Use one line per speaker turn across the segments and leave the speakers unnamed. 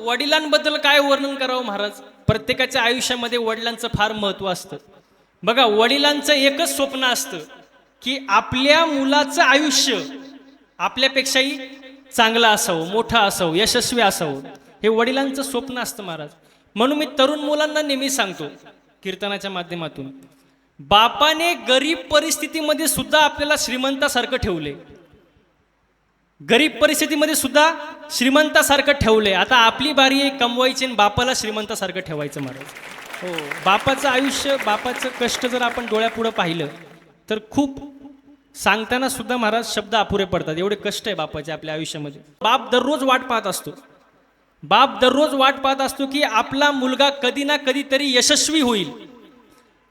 वडिलांबद्दल काय वर्णन करावं महाराज? प्रत्येकाच्या आयुष्यामध्ये वडिलांचं फार महत्त्व असतं. बघा वडिलांचं एकच स्वप्न असतं की आपल्या मुलाचं आयुष्य आपल्यापेक्षाही चांगलं असावं मोठं असावं यशस्वी असावं. हे वडिलांचं स्वप्न असतं महाराज. म्हणून मी तरुण मुलांना नेहमी सांगतो कीर्तनाच्या माध्यमातून बापाने गरीब परिस्थितीमध्ये सुद्धा आपल्याला श्रीमंतासारखं ठेवले गरीब परिस्थितीमध्ये सुद्धा श्रीमंतासारखं ठेवलंय. आता आपली बारी आहे कमवायची आणि बापाला श्रीमंतासारखं ठेवायचं महाराज. हो बापाचं आयुष्य बापाचं कष्ट जर आपण डोळ्यापुढं पाहिलं तर खूप सांगताना सुद्धा महाराज शब्द अपुरे पडतात. एवढे कष्ट आहे बापाचे आपल्या आयुष्यामध्ये. बाप दररोज वाट पाहत असतो. बाप दररोज वाट पाहत असतो की आपला मुलगा कधी ना कधीतरी यशस्वी होईल.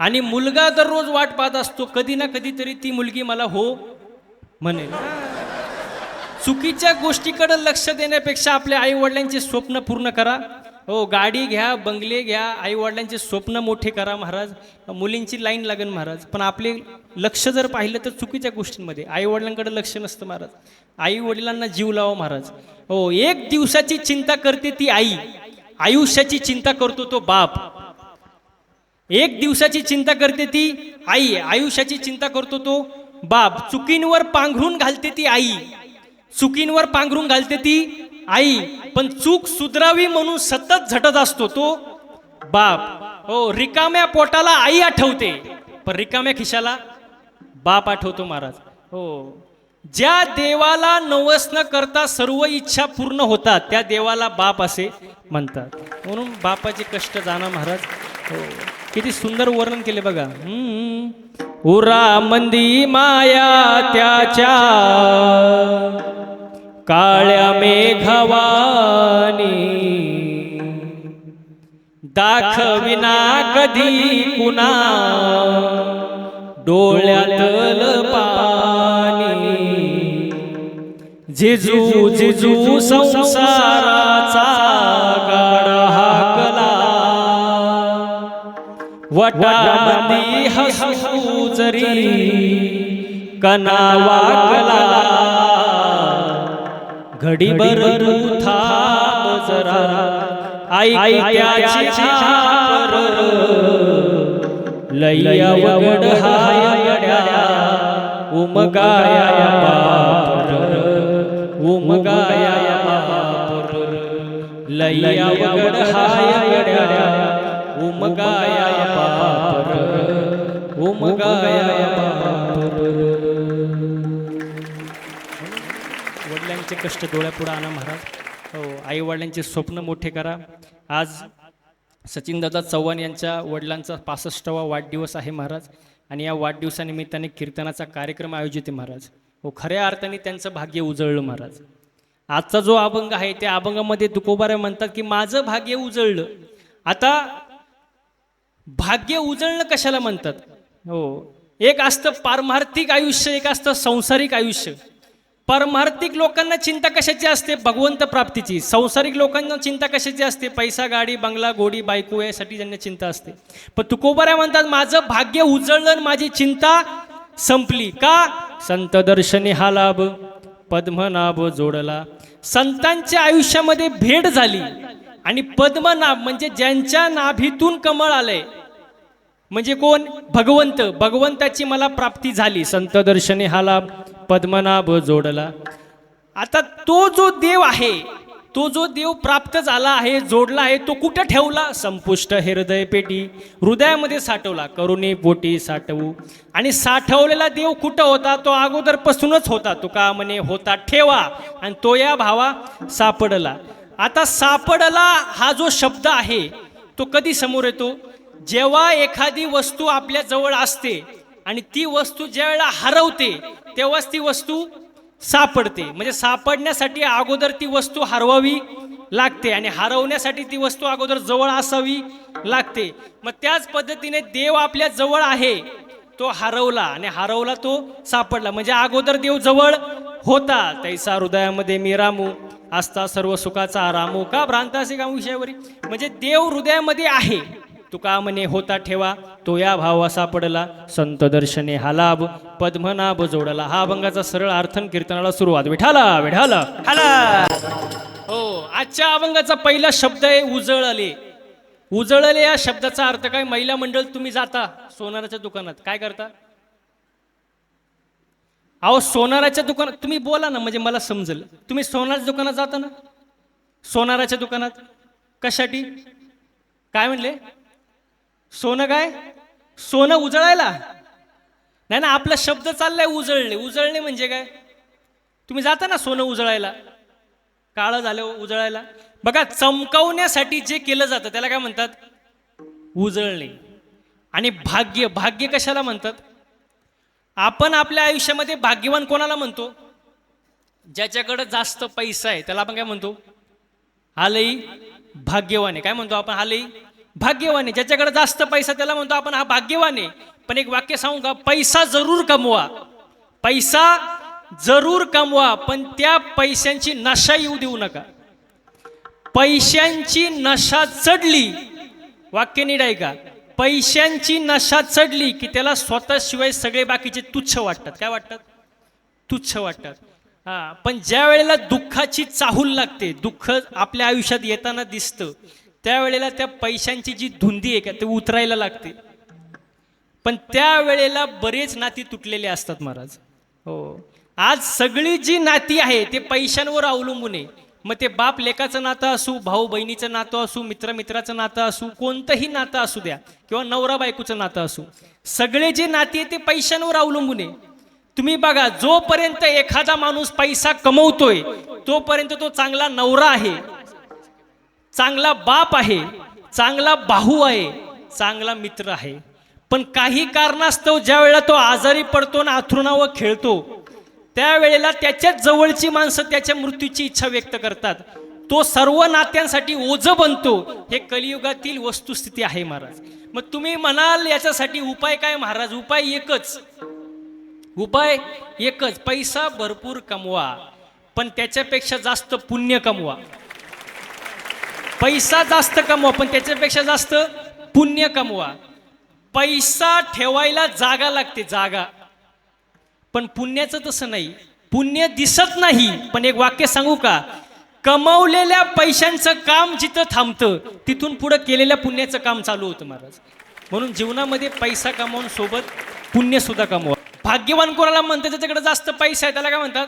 आणि मुलगा दररोज वाट पाहत असतो कधी ना कधीतरी ती मुलगी मला हो म्हणेल. चुकीच्या गोष्टीकडे लक्ष देण्यापेक्षा आपल्या आई वडिलांचे स्वप्न पूर्ण करा. हो गाडी घ्या बंगले घ्या आई वडिलांचे स्वप्न मोठे करा महाराज. मुलींची लाईन लागेल महाराज. पण आपले लक्ष जर पाहिलं तर चुकीच्या गोष्टींमध्ये. आई वडिलांकडे लक्ष नसतं महाराज. आई वडिलांना जीव लावा महाराज. हो एक दिवसाची चिंता करते ती आई. आयुष्याची चिंता करतो तो बाप. एक दिवसाची चिंता करते ती आई. आयुष्याची चिंता करतो तो बाप. चुकींवर पांघरून घालते ती आई. चुकींवर पांघरून घालते ती. आई पण चूक सुधरावी म्हणून सतत झटत असतो तो. बाप हो रिकाम्या पोटाला आई आठवते. पण रिकाम्या खिशाला बाप आठवतो महाराज. हो. ज्या देवाला नवस न करता सर्व इच्छा पूर्ण होतात त्या देवाला बाप असे म्हणतात. म्हणून बापाचे कष्ट जाणं महाराज हो. किती सुंदर वर्णन केले बघा. उरा मंदी माया त्याच्या. काळ्या मेघवानी दाखविना कधी कुणा. डोळ्यातल पाणी जिजू जिजू संसाराचा गाडा हाकला. वटामंदी हसू जरी कनावा कला घडीभर तू थांब जरा. आई त्याची छापर लैया वगड हायड्या उमगाया बापर. उमगाया बापर. लैया वगड हायड्या उमगाया बापर. उमगाया कष्ट डोळ्यापुढं आणा महाराज. हो आईवडिलांचे स्वप्न मोठे करा. आज सचिनदादा चव्हाण यांच्या वडिलांचा पासष्टावा वाढदिवस आहे महाराज. आणि या वाढदिवसानिमित्ताने कीर्तनाचा कार्यक्रम आयोजित आहे महाराज. हो खऱ्या अर्थाने त्यांचं भाग्य उजळलं महाराज. आजचा जो अभंग आहे त्या अभंगामध्ये तुकोबारे म्हणतात की माझं भाग्य उजळलं. आता भाग्य उजळणं कशाला म्हणतात? हो एक असतं पारमार्थिक आयुष्य एक असतं संसारिक आयुष्य. परमार्थिक लोकांना चिंता कशाची असते? भगवंत प्राप्तीची. संसारिक लोकांना चिंता कशाची असते? पैसा गाडी बंगला गोडी बायको यासाठी ज्यांना चिंता असते. पण तुकोबाऱ्या म्हणतात माझं भाग्य उजळलं आणि माझी चिंता संपली. का? संत दर्शनी हा लाभ पद्मनाभ जोडला. संतांच्या आयुष्यामध्ये भेट झाली आणि पद्मनाभ म्हणजे ज्यांच्या नाभीतून कमळ आलंय. म्हणजे कोण? भगवंत. भगवंताची मला प्राप्ती झाली. संत दर्शने हाला पद्मनाभ जोडला. आता तो जो देव आहे तो जो देव प्राप्त झाला आहे जोडला आहे तो कुठं ठेवला? संपुष्ट हृदय पेटी हृदयामध्ये साठवला करुणी पोटी साठवू. आणि साठवलेला देव कुठं होता? तो अगोदरपासूनच होता. तो का म्हणे होता ठेवा. आणि तो या भावा सापडला. आता सापडला हा जो शब्द आहे तो कधी समोर येतो? जेव्हा एखादी वस्तू आपल्या जवळ असते आणि ती वस्तू ज्या वेळेला हरवते तेव्हाच ती वस्तू सापडते. म्हणजे सापडण्यासाठी अगोदर ती वस्तू हरवावी लागते आणि हरवण्यासाठी ती वस्तू अगोदर जवळ असावी लागते. मग त्याच पद्धतीने देव आपल्या जवळ आहे तो हरवला आणि हरवला तो सापडला. म्हणजे अगोदर देव जवळ होता. तैसा हृदयामध्ये मी रामू असता सर्व सुखाचा रामू. का भ्रांत का विषयावरी? म्हणजे देव हृदयामध्ये आहे. तुका म्हणे होता ठेवा तो या भावा सापडला संत दर्शने हा लाभ पद्मनाभ जोडला. हा अभंगाचा सरळ अर्थन कीर्तनाला सुरुवात. विठाला विठाला. हाला हो आजच्या अभंगाचा पहिला शब्द आहे उजळले. उजळले या शब्दाचा अर्थ काय? महिला मंडळ तुम्ही जाता सोनाराच्या दुकानात. काय करता? अहो सोनाराच्या दुकानात तुम्ही बोला ना म्हणजे मला समजेल. तुम्ही सोनाराच्या दुकानात जाता ना? सोनाराच्या दुकानात? कशासाठी? काय म्हणले? सोनं काय? सोनं उजळायला? नाही ना आपला शब्द चाललाय उजळणे. उजळणे म्हणजे काय? तुम्ही जाता ना सोनं उजळायला? काळं झालं उजळायला. बघा चमकवण्यासाठी जे केलं जातं त्याला काय म्हणतात? उजळणे. आणि भाग्य भाग्य कशाला म्हणतात? आपण आपल्या आयुष्यामध्ये भाग्यवान कोणाला म्हणतो? ज्याच्याकडं जास्त पैसा आहे त्याला आपण काय म्हणतो? हालई भाग्यवान आहे. काय म्हणतो आपण? हालई भाग्यवान आहे. ज्याच्याकडे जास्त पैसा त्याला म्हणतो आपण हा भाग्यवान आहे. पण एक वाक्य सांगू का? पैसा जरूर कमवा. पैसा जरूर कमवा पण त्या पैशांची नशा येऊ देऊ नका. पैशांची नशा चढली वाक्य नीट ऐका. का पैशांची नशा चढली की त्याला स्वतःशिवाय सगळे बाकीचे तुच्छ वाटतात. काय वाटतात? तुच्छ वाटतात. हा पण ज्या वेळेला दुःखाची चाहूल लागते दुःख आपल्या आयुष्यात येताना दिसतं त्यावेळेला त्या पैशांची जी धुंदी आहे का ते उतरायला लागते. पण त्यावेळेला बरेच नाती तुटलेले असतात महाराज. हो. आज सगळी जी नाती आहे ते पैशांवर अवलंबून आहे. मग ते बाप लेकाचं नातं असू भाऊ बहिणीचं नातं असू मित्र मित्राचं नातं असू कोणतंही नातं असू द्या किंवा नवरा बायकोचं नातं असू सगळे जे नाती आहे ते पैशांवर अवलंबून आहे. तुम्ही बघा जोपर्यंत एखादा माणूस पैसा कमवतोय तोपर्यंत तो चांगला नवरा आहे. चांगला बाप आहे चांगला भाऊ आहे चांगला मित्र आहे. पण काही कारणास्तव ज्या वेळेला तो आजारी पडतो ना अथरुणावर खेळतो त्यावेळेला त्याच्याच जवळची माणसं त्याच्या मृत्यूची इच्छा व्यक्त करतात. तो सर्व नात्यांसाठी ओझ बनतो हे कलियुगातील वस्तुस्थिती आहे महाराज. मग तुम्ही म्हणाल याच्यासाठी उपाय काय महाराज? उपाय एकच. उपाय एकच. पैसा भरपूर कमवा पण त्याच्यापेक्षा जास्त पुण्य कमवा. पैसा जास्त कमवा पण त्याच्यापेक्षा जास्त पुण्य कमवा. पैसा ठेवायला जागा लागते जागा. पण पुण्याचं तसं नाही. पुण्य दिसत नाही. पण एक वाक्य सांगू का? कमवलेल्या पैशांचं काम जिथं थांबतं तिथून पुढं केलेल्या पुण्याचं काम चालू होतं महाराज. म्हणून जीवनामध्ये पैसा कमावून सोबत पुण्यसुद्धा कमवा. भाग्यवान कोणाला म्हणतात त्याच्याकडे जास्त पैसा आहे त्याला काय म्हणतात?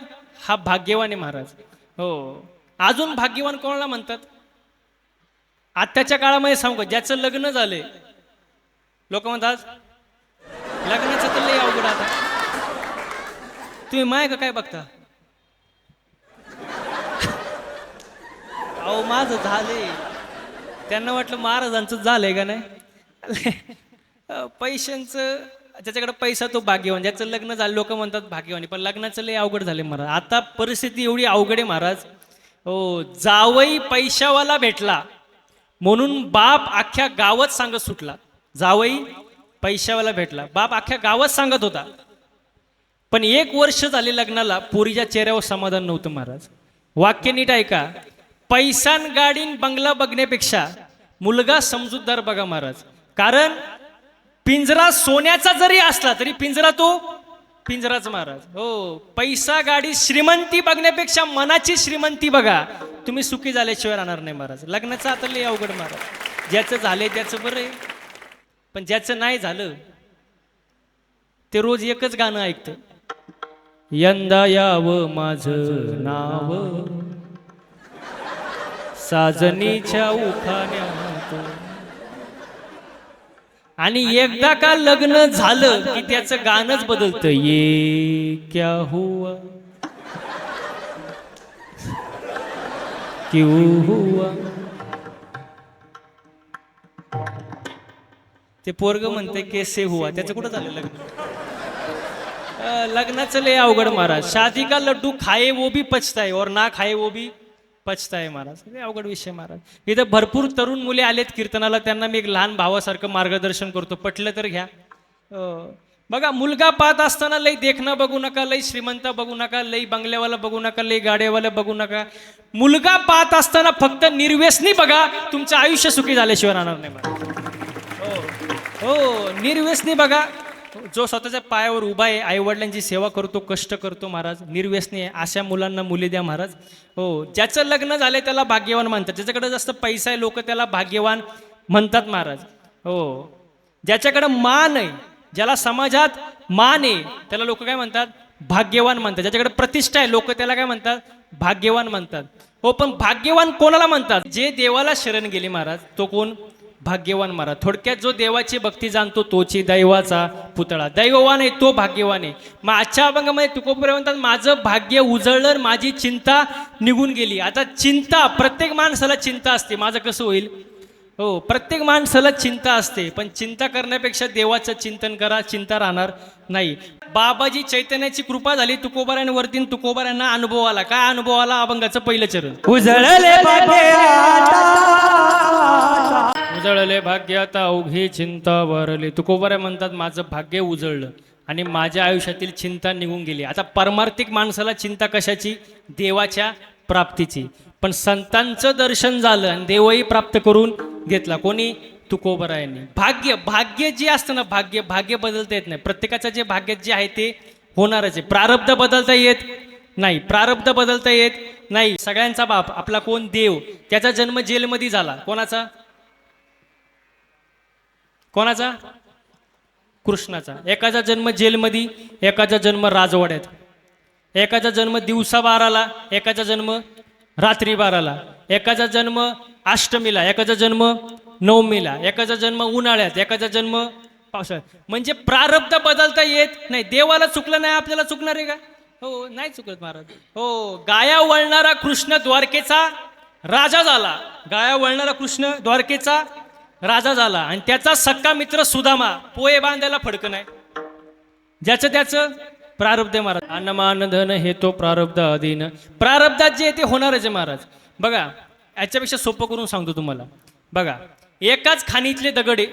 हा भाग्यवान आहे महाराज. हो. अजून भाग्यवान कोणाला म्हणतात? आत्ताच्या काळामध्ये सांगू का? ज्याचं लग्न झालंय. लोक म्हणतात लग्नाचं तर लई अवघड आता. तुम्ही माय का काय बघता? अहो माझं झालंय. त्यांना वाटलं महाराजांचं झालंय का नाही? अं, पैशांचं ज्याच्याकडे पैसा तो भाग्यवान ज्याचं लग्न झालं लोक म्हणतात भाग्यवानी. पण लग्नाचं लय अवघड झाले महाराज. आता परिस्थिती एवढी अवघड आहे महाराज. हो जावई पैशावाला भेटला. म्हणून बाप अख्ख्या गावात सांगत सुटला. जावई पैशावाला भेटला. बाप अख्ख्या गावात सांगत होता. पण एक वर्ष झाले लग्नाला पोरीच्या चेहऱ्यावर समाधान नव्हतं महाराज. वाक्य नीट ऐका. पैसान गाडीन बंगला बघण्यापेक्षा मुलगा समजूतदार बघा महाराज. कारण पिंजरा सोन्याचा जरी असला तरी पिंजरा तो पिंजराच महाराज. हो पैसा गाडी श्रीमंती बघण्यापेक्षा मनाची श्रीमंती बघा. तुम्ही सुखी झाल्याशिवाय राहणार नाही महाराज. लग्नाचं आता लय अवघड महाराज. ज्याचं झालंय त्याचं बरं आहे. पण ज्याचं नाही झालं ते रोज एकच गाणं ऐकतं. यंदा यावं माझं नाव. साजनीच्या उखाण्यात आणि एकदा का लग्न झालं की त्याचं गाणंच बदलतं ये क्या हुआ? क्यों हुआ? ते पोरग म्हणते केसे हुआ? त्याचं कुठं झालं लग्न? लग्नाचं लय अवघड महाराज. शादी का लड्डू खाए वो भी पचताय और ना खाए वो भी पचताय महाराज. लय अवघड विषय महाराज. इथं भरपूर तरुण मुले आलेत कीर्तनाला. त्यांना मी एक लहान भावासारखं मार्गदर्शन करतो. पटलं तर घ्या. बघा मुलगा पाहत असताना लई देखणं बघू नका लई श्रीमंत बघू नका लई बंगल्यावाला बघू नका लई गाड्यावाला बघू नका. मुलगा पाहत असताना फक्त निर्व्यसनी बघा तुमचं आयुष्य सुखी झाल्याशिवाय राहणार नाही हो हो निर्व्यसनी बघा. हो, जो स्वतःच्या पायावर उभा आहे आईवडिलांची सेवा करतो कष्ट करतो महाराज निर्व्यसनी आहे अशा मुलांना मुली द्या महाराज. हो ज्याचं लग्न झालंय त्याला भाग्यवान म्हणतात. ज्याच्याकडे जास्त पैसा आहे लोक त्याला भाग्यवान म्हणतात महाराज. हो ज्याच्याकडे मान आहे ज्याला समाजात मान आहे त्याला लोक काय म्हणतात? भाग्यवान म्हणतात. ज्याच्याकडे प्रतिष्ठा आहे लोक त्याला काय म्हणतात? भाग्यवान म्हणतात. हो पण भाग्यवान कोणाला म्हणतात? जे देवाला शरण गेले महाराज तो कोण? भाग्यवान महाराज थोडक्यात जो देवाची भक्ती जाणतो तोची दैवाचा पुतळा. दैववान आहे तो भाग्यवान आहे. मग आजच्या अभंगामध्ये तुकोपुरे म्हणतात माझं भाग्य उजळलं माझी चिंता निघून गेली. आता चिंता प्रत्येक माणसाला चिंता असते. माझं कसं होईल? हो प्रत्येक माणसाला चिंता असते. पण चिंता करण्यापेक्षा देवाचं चिंतन करा चिंता राहणार नाही. बाबाजी चैतन्याची कृपा झाली तुकोबाऱ्यांवरती आणि तुकोबाऱ्यांना अनुभव आला. काय अनुभव आला? अभंगाचं पहिलं चरण.
उजळले
उजळले भाग्य आता अवघी चिंता वरली. तुकोबाऱ्या म्हणतात माझं भाग्य उजळलं आणि माझ्या आयुष्यातील चिंता निघून गेली. आता परमार्थिक माणसाला चिंता कशाची? देवाच्या प्राप्तीची. पण संतांचं दर्शन झालं आणि देवही प्राप्त करून घेतला. कोणी? तुकोबरायांनी. भाग्य भाग्य जे असतं ना भाग्य भाग्य बदलता येत नाही. प्रत्येकाचं जे भाग्य जे आहे ते होणारच आहे. प्रारब्ध बदलता येत नाही. प्रारब्ध बदलता येत नाही. सगळ्यांचा बाप आपला कोण? देव. त्याचा जन्म जेलमध्ये झाला. कोणाचा? कोणाचा? कृष्णाचा. एकाचा जन्म जेलमध्ये एकाचा जन्म राजवाड्यात. एकाचा जन्म दिवसा बाराला एकाचा जन्म रात्री बाराला. एकाचा जन्म अष्टमीला एकाचा जन्म नवमीला. एकाचा जन्म उन्हाळ्यात एकाचा जन्म पावसाळ्यात. म्हणजे प्रारब्ध बदलता येत नाही. देवाला चुकलं नाही आपल्याला चुकणार आहे का? हो नाही चुकत महाराज. हो गाया वळणारा कृष्ण द्वारकेचा राजा झाला. गाया वळणारा कृष्ण द्वारकेचा राजा झाला आणि त्याचा सक्का मित्र सुदामा पोहे बांधायला फडक नाही ज्याचं त्याचं प्रारब्ध आहे महाराज. अन्नमान धन हे तो प्रारब्ध अधीन. प्रारब्धात जे ते होणारच आहे महाराज. बघा याच्यापेक्षा सोपं करून सांगतो तुम्हाला. बघा एकाच खाणीतले दगडे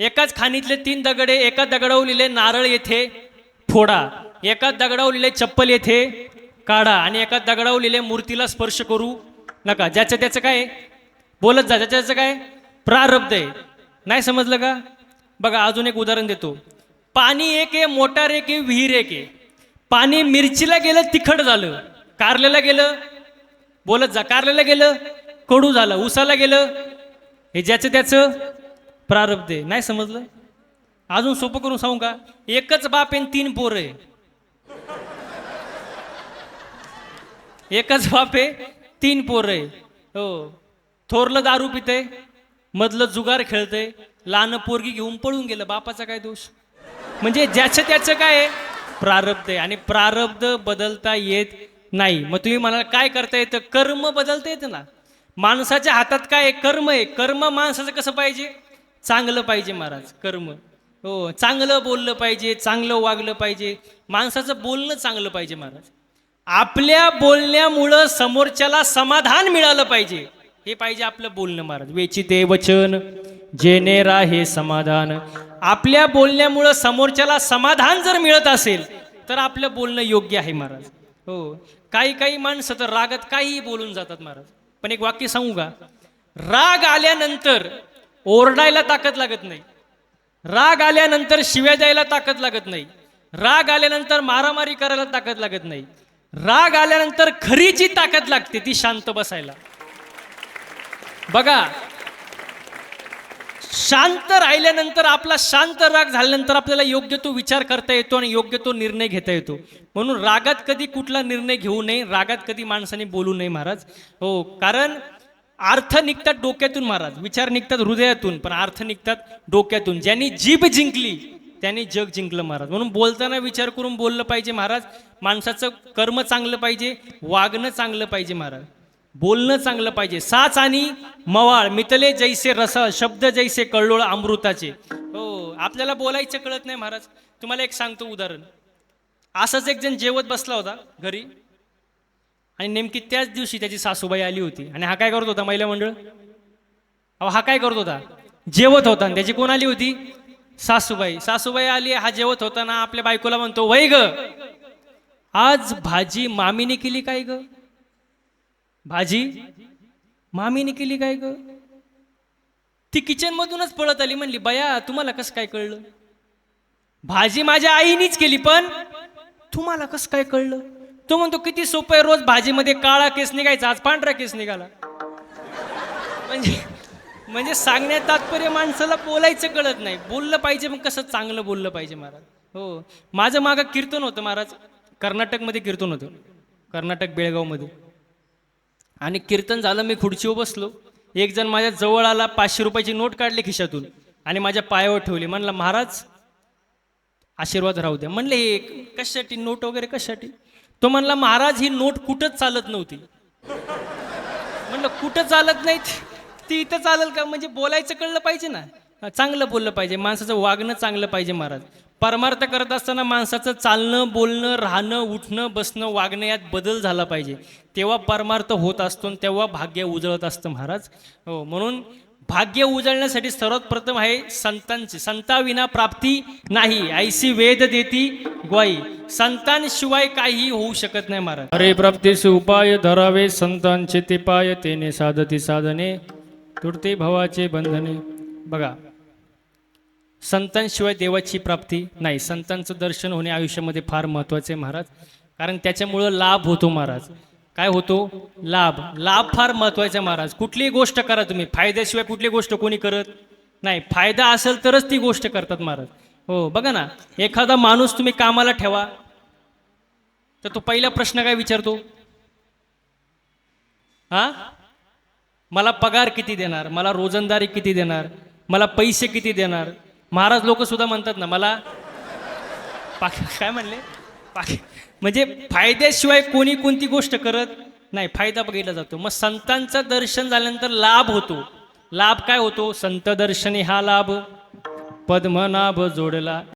एकाच खाणीतले तीन दगडे एका दगडावर नारळ येथे फोडा एका दगडावलेले चप्पल येथे काढा आणि एका दगडावर मूर्तीला स्पर्श करू नका. ज्याचं त्याचं काय बोलत जा ज्याचं त्याचं काय प्रारब्ध आहे. नाही समजलं का? बघा अजून एक उदाहरण देतो. पाणी एक आहे मोटार एक आहे विहीर एक आहे. पाणी मिरचीला गेलं तिखट झालं. कारल्याला गेलं बोलत जा. कारल्याला गेलं कडू झालं. उसाला गेलं हे ज्याचं त्याचं प्रारब्ध आहे. नाही समजलं? अजून सोपं करून सांगू का? एकच बाप आहे आणि तीन पोर आहे. एकच बाप आहे तीन पोर आहे. हो. थोरलं दारू पिते मधलं जुगार खेळतंय लहान पोरगी घेऊन पळून गेलं बापाचा काय दोष? म्हणजे ज्याचं त्याचं काय आहे? प्रारब्ध आहे. आणि प्रारब्ध बदलता येत नाही. मग तुम्ही म्हणाल काय करता येतं? कर्म बदलता येतं ना. माणसाच्या हातात काय आहे? कर्म आहे. कर्म माणसाचं कसं पाहिजे? चांगलं पाहिजे महाराज कर्म. हो चांगलं बोललं पाहिजे चांगलं वागलं पाहिजे. माणसाचं बोलणं चांगलं पाहिजे महाराज. आपल्या बोलण्यामुळं समोरच्याला समाधान मिळालं पाहिजे. हे पाहिजे आपलं बोलणं महाराज. वेचिते वचन जेने राहे समाधान. आपल्या बोलण्यामुळं समोरच्याला समाधान जर मिळत असेल तर आपलं बोलणं योग्य आहे महाराज. हो. काही काही माणसं तर रागात काहीही बोलून जातात महाराज. पण एक वाक्य सांगू का? राग आल्यानंतर ओरडायला ताकद लागत नाही. राग आल्यानंतर शिव्या द्यायला ताकद लागत नाही. राग आल्यानंतर मारामारी करायला ताकद लागत नाही. राग आल्यानंतर खरी जी ताकद लागते ती शांत बसायला. बघा. शांत राहिल्यानंतर आपला शांत राग झाल्यानंतर आपल्याला योग्य तो विचार करता येतो आणि योग्य तो निर्णय घेता येतो. म्हणून रागात कधी कुठला निर्णय घेऊ नये रागात कधी माणसाने बोलू नये महाराज. हो कारण अर्थ निघतात डोक्यातून महाराज. विचार निघतात हृदयातून पण अर्थ निघतात डोक्यातून. ज्यांनी जीभ जिंकली त्यांनी जग जिंकलं महाराज. म्हणून बोलताना विचार करून बोललं पाहिजे महाराज. माणसाचं कर्म चांगलं पाहिजे वागणं चांगलं पाहिजे महाराज. बोलणं चांगलं पाहिजे. साच आणि मवाळ मितले जैसे रस शब्द जैसे कळलोळ अमृताचे. हो आपल्याला बोलायचं कळत नाही महाराज. तुम्हाला एक सांगतो उदाहरण. असंच एक जण जेवत बसला होता घरी. आणि नेमकी त्याच दिवशी त्याची सासूबाई आली होती. आणि हा काय करत होता महिला मंडळ? अहो हा काय करत होता? जेवत होता. आणि त्याची कोण आली होती? सासूबाई. सासूबाई आली हा जेवत होता ना आपल्या बायकोला म्हणतो वै ग आज भाजी मामीने केली काय ग? भाजी? मामीने केली काय ग? ती किचनमधूनच पळत आली म्हणली बया तुम्हाला कसं काय कळलं? भाजी माझ्या आईनीच केली पण तुम्हाला कसं काय कळलं? तो म्हणतो किती सोपं आहे रोज भाजीमध्ये काळा केस निघायचा आज पांढरा केस निघाला. म्हणजे म्हणजे सांगण्यात तात्पर्य माणसाला बोलायचं कळत नाही. बोललं पाहिजे मग कसं चांगलं बोललं पाहिजे महाराज? हो. माझं मागं कीर्तन होतं महाराज. कर्नाटकमध्ये कीर्तन होतं. कर्नाटक बेळगावमध्ये. आणि कीर्तन झालं मी खुर्चीवर बसलो. एक जण माझ्या जवळ आला पाचशे रुपयाची नोट काढली खिशातून आणि माझ्या पायावर ठेवली. म्हणला महाराज आशीर्वाद राहू द्या. म्हणले हे कशासाठी? नोट वगैरे कशासाठी? तो म्हणला महाराज ही नोट कुठंच चालत नव्हती. म्हणलं कुठं चालत नाही ती इथं चालेल का? म्हणजे बोलायचं कळलं पाहिजे ना. चांगलं बोललं पाहिजे. माणसाचं वागणं चांगलं पाहिजे महाराज. परमार्थ करत असताना माणसाचं चालणं बोलणं राहणं उठणं बसणं वागणं यात बदल झाला पाहिजे. तेव्हा परमार्थ होत असतो आणि तेव्हा भाग्य उजळत असतं महाराज. हो म्हणून भाग्य उजळण्यासाठी सर्वात प्रथम आहे संतांची. संताविना प्राप्ती नाही. ऐसी वेद देती ग्वाई संतांशिवाय काही होऊ शकत नाही महाराज. अरे प्राप्तीचे उपाय धरावे संतांचे ते पाय तेने साधती साधने तुर्ते भवाचे बंधने. बघा संतांशिवाय देवाची प्राप्ती नाही. संतांचं दर्शन होणे आयुष्यामध्ये फार महत्त्वाचे आहे महाराज. कारण त्याच्यामुळं लाभ होतो महाराज. काय होतो? लाभ. लाभ फार महत्त्वाचा महाराज. कुठलीही गोष्ट करा तुम्ही. फायद्याशिवाय कुठली गोष्ट कोणी करत नाही. फायदा असेल तरच ती गोष्ट करतात महाराज. हो बघा ना. एखादा माणूस तुम्ही कामाला ठेवा तर तो पहिला प्रश्न काय विचारतो? हा? मला पगार किती देणार? मला रोजंदारी किती देणार? मला पैसे किती देणार? महाराज लोक सुद्धा म्हणतात ना मला पाक काय म्हणले? पाक म्हणजे फायद्याशिवाय कोणी कोणती गोष्ट करत नाही फायदा बघितला जातो. मग संतांचं दर्शन झाल्यानंतर लाभ होतो. लाभ काय होतो? संत दर्शनी हा लाभ. पद्मनाभ जोडला.